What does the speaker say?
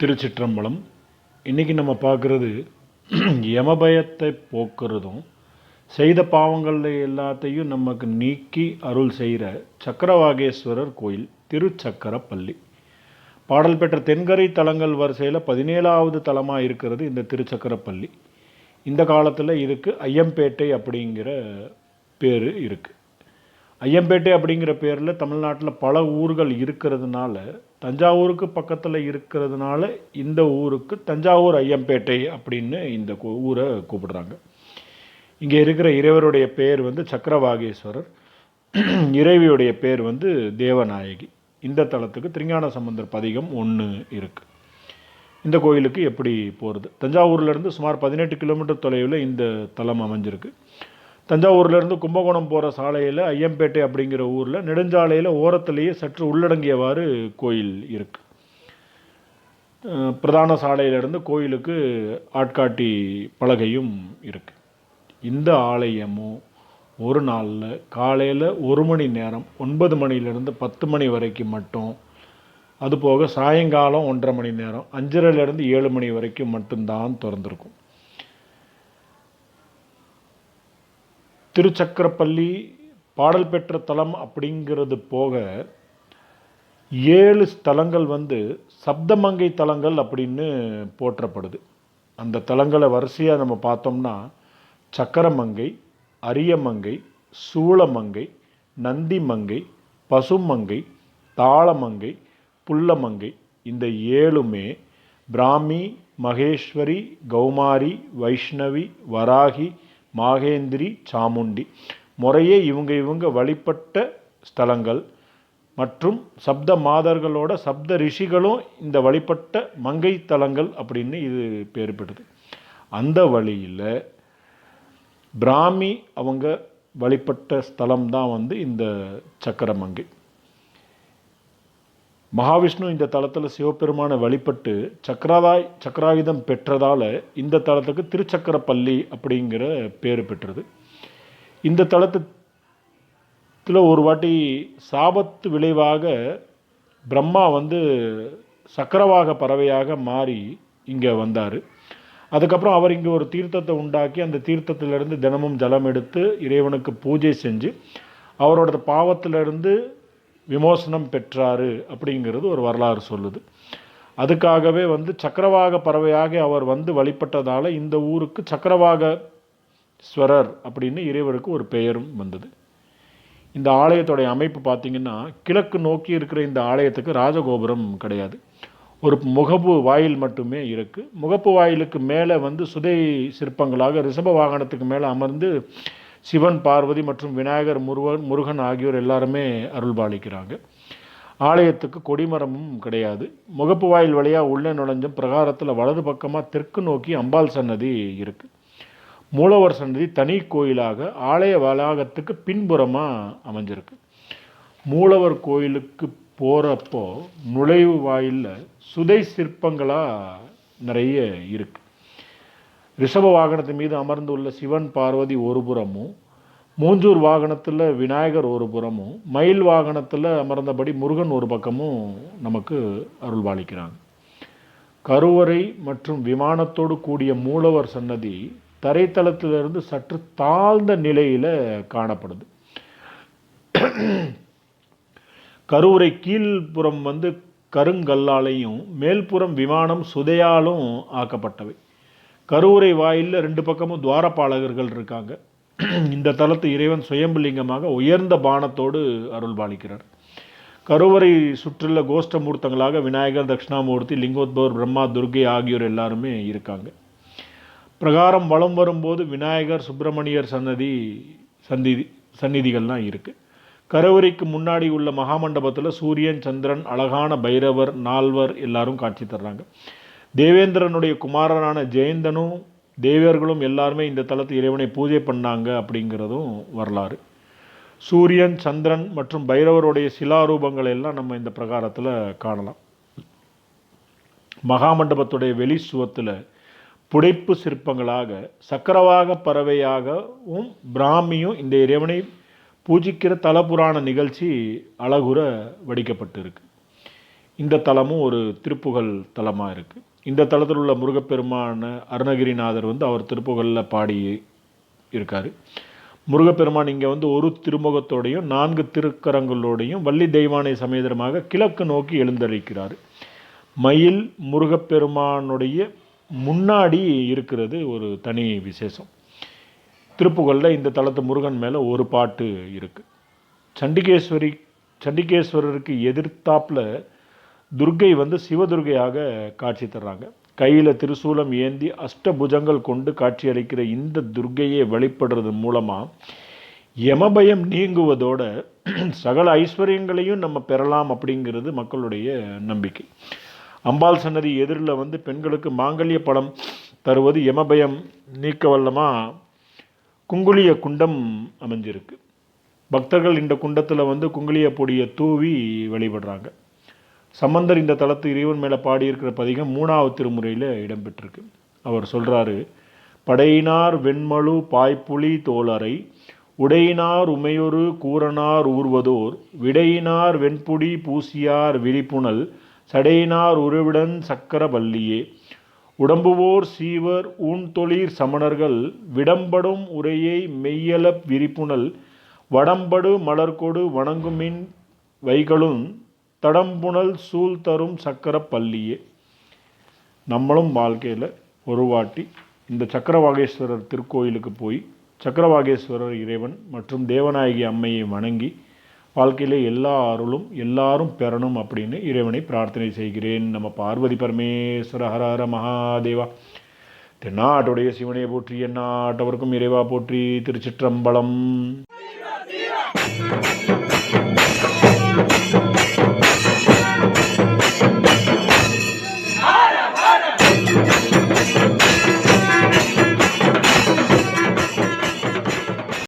திருச்சிற்றம்பலம். இன்றைக்கி நம்ம பார்க்குறது யமபயத்தை போக்குறதும் செய்த பாவங்கள் எல்லாத்தையும் நமக்கு நீக்கி அருள் செய்கிற சக்கரவாகேஸ்வரர் கோயில் திருச்சக்கரப்பள்ளி. பாடல் பெற்ற தென்கரை தலங்கள் வரிசையில் பதினேழாவது தலமாக இருக்கிறது இந்த திருச்சக்கரப்பள்ளி. இந்த காலத்தில் இதுக்கு ஐயம்பேட்டை அப்படிங்கிற பேர் இருக்குது ஐயம்பேட்டை அப்படிங்கிற பேரில் தமிழ்நாட்டில் பல ஊர்கள் இருக்கிறதுனால தஞ்சாவூருக்கு பக்கத்தில் இருக்கிறதுனால இந்த ஊருக்கு தஞ்சாவூர் ஐயம்பேட்டை அப்படின்னு இந்த ஊரை கூப்பிடுறாங்க. இங்கே இருக்கிற இறைவருடைய பேர் வந்து சக்கரவாகேஸ்வரர். இறைவியுடைய பேர் வந்து தேவநாயகி. இந்த தலத்துக்கு திருஞான சம்பந்தர் பதிகம் ஒன்று இருக்குது இந்த கோயிலுக்கு எப்படி போகிறது தஞ்சாவூர்லேருந்து சுமார் பதினெட்டு கிலோமீட்டர் தொலைவில் இந்த தலம் அமைஞ்சிருக்கு. தஞ்சாவூர்லேருந்து கும்பகோணம் போகிற சாலையில் ஐயம்பேட்டை அப்படிங்கிற ஊரில் நெடுஞ்சாலையில் ஓரத்துலேயே சற்று உள்ளடங்கியவாறு கோயில் இருக்கு. பிரதான சாலையிலிருந்து கோயிலுக்கு ஆட்காட்டி பலகையும் இருக்கு. இந்த ஆலயமும் ஒரு நாளில் காலையில் ஒரு மணி நேரம் ஒன்பது மணிலேருந்து பத்து மணி வரைக்கும் மட்டும். அதுபோக சாயங்காலம் ஒன்றரை மணி நேரம் அஞ்சரைலேருந்து ஏழு மணி வரைக்கும் மட்டும்தான் திறந்திருக்கும். திருச்சக்கரப்பள்ளி பாடல் பெற்ற தலம் அப்படிங்கிறது போக ஏழு ஸ்தலங்கள் வந்து சப்தமங்கை தலங்கள் அப்படின்னு போற்றப்படுது. அந்த தலங்களை வரிசையாக நம்ம பார்த்தோம்னா சக்கரமங்கை அரியமங்கை சூளமங்கை நந்திமங்கை பசுமங்கை தாளமங்கை புல்லமங்கை இந்த ஏழுமே பிராமி மகேஸ்வரி கௌமாரி வைஷ்ணவி வராகி மாகேந்திரி சாமுண்டி. முறையே இவங்க இவங்க வழிபட்ட ஸ்தலங்கள் மற்றும் சப்த மாதர்களோட சப்த ரிஷிகளும் இந்த வழிபட்ட மங்கை தலங்கள் அப்படின்னு இது பேர் பெறுது அந்த வழியில் பிராமி அவங்க வழிபட்ட ஸ்தலம் தான் வந்து இந்த சக்கரமங்கை. மகாவிஷ்ணு இந்த தலத்தில் சிவபெருமானை வழிபட்டு சக்கரதாய் சக்கராயுதம் பெற்றதால் இந்த தலத்துக்கு திருச்சக்கரப்பள்ளி அப்படிங்கிற பேர் பெற்றது. இந்த தலத்துல ஒரு வாட்டி சாபத்து விளைவாக பிரம்மா வந்து சக்கரவாக பறவையாக மாறி இங்கே வந்தார். அதுக்கப்புறம் அவர் இங்கே ஒரு தீர்த்தத்தை உண்டாக்கி அந்த தீர்த்தத்திலிருந்து தினமும் ஜலம் எடுத்து இறைவனுக்கு பூஜை செஞ்சு அவரோட பாவத்திலிருந்து விமோசனம் பெற்றாரு அப்படிங்கிறது ஒரு வரலாறு சொல்லுது. அதுக்காகவே வந்து சக்கரவாக பறவையாக அவர் வந்து வழிபட்டதால் இந்த ஊருக்கு சக்கரவாக ஸ்வரர் அப்படின்னு இறைவருக்கு ஒரு பெயரும் வந்தது. இந்த ஆலயத்தோடைய அமைப்பு பார்த்திங்கன்னா கிழக்கு நோக்கி இருக்கிற இந்த ஆலயத்துக்கு ராஜகோபுரம் கிடையாது. ஒரு முகப்பு வாயில் மட்டுமே இருக்குது முகப்பு வாயிலுக்கு மேலே வந்து சுதை சிற்பங்களாக ரிஷப வாகனத்துக்கு மேலே அமர்ந்து சிவன் பார்வதி மற்றும் விநாயகர் முருகன் முருகன் ஆகியோர் எல்லாருமே அருள்பாலிக்கிறாங்க. ஆலயத்துக்கு கொடிமரமும் கிடையாது. முகப்பு வாயில் வழியாக உள்ளே நுழைஞ்சும் பிரகாரத்தில் வலது பக்கமாக தெற்கு நோக்கி அம்பாள் சன்னதி இருக்குது மூலவர் சன்னதி தனி கோயிலாக ஆலய வளாகத்துக்கு பின்புறமாக அமைஞ்சிருக்கு. மூலவர் கோயிலுக்கு போகிறப்போ நுழைவு வாயிலில் சுதை சிற்பங்களாக நிறைய இருக்குது ரிஷப வாகனத்து மீது அமர்ந்துள்ள சிவன் பார்வதி ஒரு புறமும் மூஞ்சூர் வாகனத்தில் விநாயகர் ஒரு புறமும் மயில் வாகனத்தில் அமர்ந்தபடி முருகன் ஒரு பக்கமும் நமக்கு அருள்வாளிக்கிறாங்க. கருவறை மற்றும் விமானத்தோடு கூடிய மூலவர் சன்னதி தரைத்தளத்திலிருந்து சற்று தாழ்ந்த நிலையில் காணப்படுது. கருவறை கீழ்ப்புறம் வந்து கருங்கல்லாலையும் மேல்புறம் விமானம் சுதையாலும் ஆக்கப்பட்டவை. கருவறை வாயிலில் ரெண்டு பக்கமும் துவாரபாலகர்கள் இருக்காங்க. இந்த தலத்து இறைவன் சுயம்புலிங்கமாக உயர்ந்த பானத்தோடு அருள்பாலிக்கிறார். கருவறை சுற்றில கோஷ்டமூர்த்தங்களாக விநாயகர் தட்சிணாமூர்த்தி லிங்கோத்பவர் பிரம்மா துர்கை ஆகியோர் எல்லாருமே இருக்காங்க. பிரகாரம் வலம் வரும்போது விநாயகர் சுப்பிரமணியர் சன்னதி சந்நிதி சந்நிதிகள்லாம் இருக்குது கருவறைக்கு முன்னாடி உள்ள மகாமண்டபத்தில் சூரியன் சந்திரன் அழகான பைரவர் நால்வர் எல்லாரும் காட்சி தர்றாங்க. தேவேந்திரனுடைய குமாரனான ஜெயந்தனும் தேவியர்களும் எல்லாருமே இந்த தலத்து இறைவனை பூஜை பண்ணாங்க அப்படிங்கிறதும் வரலாறு. சூரியன் சந்திரன் மற்றும் பைரவருடைய சிலாரூபங்கள் எல்லாம் நம்ம இந்த பிரகாரத்தில் காணலாம். மகாமண்டபத்துடைய வெளி சுவத்தில் புடைப்பு சிற்பங்களாக சக்கரவாக பறவையாகவும் பிராமியும் இந்த இறைவனை பூஜிக்கிற தலபுராண நிகழ்ச்சி அழகுற வடிக்கப்பட்டிருக்கு. இந்த தலமும் ஒரு திருப்புகழ் தலமாக இருக்குது இந்த தளத்தில் உள்ள முருகப்பெருமான அருணகிரிநாதர் வந்து அவர் திருப்புகழில் பாடி இருக்கார். முருகப்பெருமான் இங்கே வந்து ஒரு திருமுகத்தோடையும் நான்கு திருக்கரங்களோடையும் வள்ளி தெய்வானை சமேதரமாக கிழக்கு நோக்கி எழுந்தளிக்கிறார் மயில் முருகப்பெருமானுடைய முன்னாடி இருக்கிறது ஒரு தனி விசேஷம். திருப்புகழில் இந்த தளத்து முருகன் மேலே ஒரு பாட்டு இருக்குது சண்டிகேஸ்வரி சண்டிகேஸ்வரருக்கு எதிர்த்தாப்பில் துர்க்கை வந்து சிவதுர்கையாக காட்சி தர்றாங்க. கையில் திருசூலம் ஏந்தி அஷ்டபுஜங்கள் கொண்டு காட்சியளிக்கிற இந்த துர்க்கையை வழிபடுறது மூலமாக யமபயம் நீங்குவதோட சகல ஐஸ்வர்யங்களையும் நம்ம பெறலாம் அப்படிங்கிறது மக்களுடைய நம்பிக்கை. அம்பாள் சன்னதி எதிரில் வந்து பெண்களுக்கு மாங்கல்ய பழம் தருவது யமபயம் நீக்க வல்லமா குங்குளிய குண்டம் அமைஞ்சிருக்கு. பக்தர்கள் இந்த குண்டத்தில் வந்து குங்குளிய பொடியை தூவி வழிபடுறாங்க. சம்பந்தர் இந்த தளத்து இறைவன் மேலே பாடியிருக்கிற பதிகம் மூணாவது திருமுறையில் இடம்பெற்றிருக்கு. அவர் சொல்கிறாரு படையினார் வெண்மழு பாய்ப்புலி தோலரை உடையினார் உமையொரு கூரனார் ஊர்வதோர் விடையினார் வெண்புடி பூசியார் விழிப்புணல் சடையினார் உருவிடன் சக்கரவல்லியே உடம்புவோர் சீவர் ஊன்தொழிற் சமணர்கள் விடம்படும் உரையை மெய்யல விரிப்புணல் வடம்படு மலர்கொடு வணங்குமின் வைகளும் தடம்புணல் சூழ் தரும் சக்கர பள்ளியே நம்மளும் வாழ்க்கையில் ஒரு வாட்டி இந்த சக்கரவாகேஸ்வரர் திருக்கோயிலுக்கு போய் சக்கரவாகேஸ்வரர் இறைவன் மற்றும் தேவநாயகி அம்மையை வணங்கி வாழ்க்கையில் எல்லா அருளும் எல்லாரும் பெறணும் அப்படின்னு இறைவனை பிரார்த்தனை செய்கிறேன். நம்ம பார்வதி பரமேஸ்வர ஹர ஹர மகாதேவா. தென்னாட்டுடைய சிவனையை போற்றி என்னாட்டவருக்கும் இறைவா போற்றி திருச்சிற்றம்பலம்.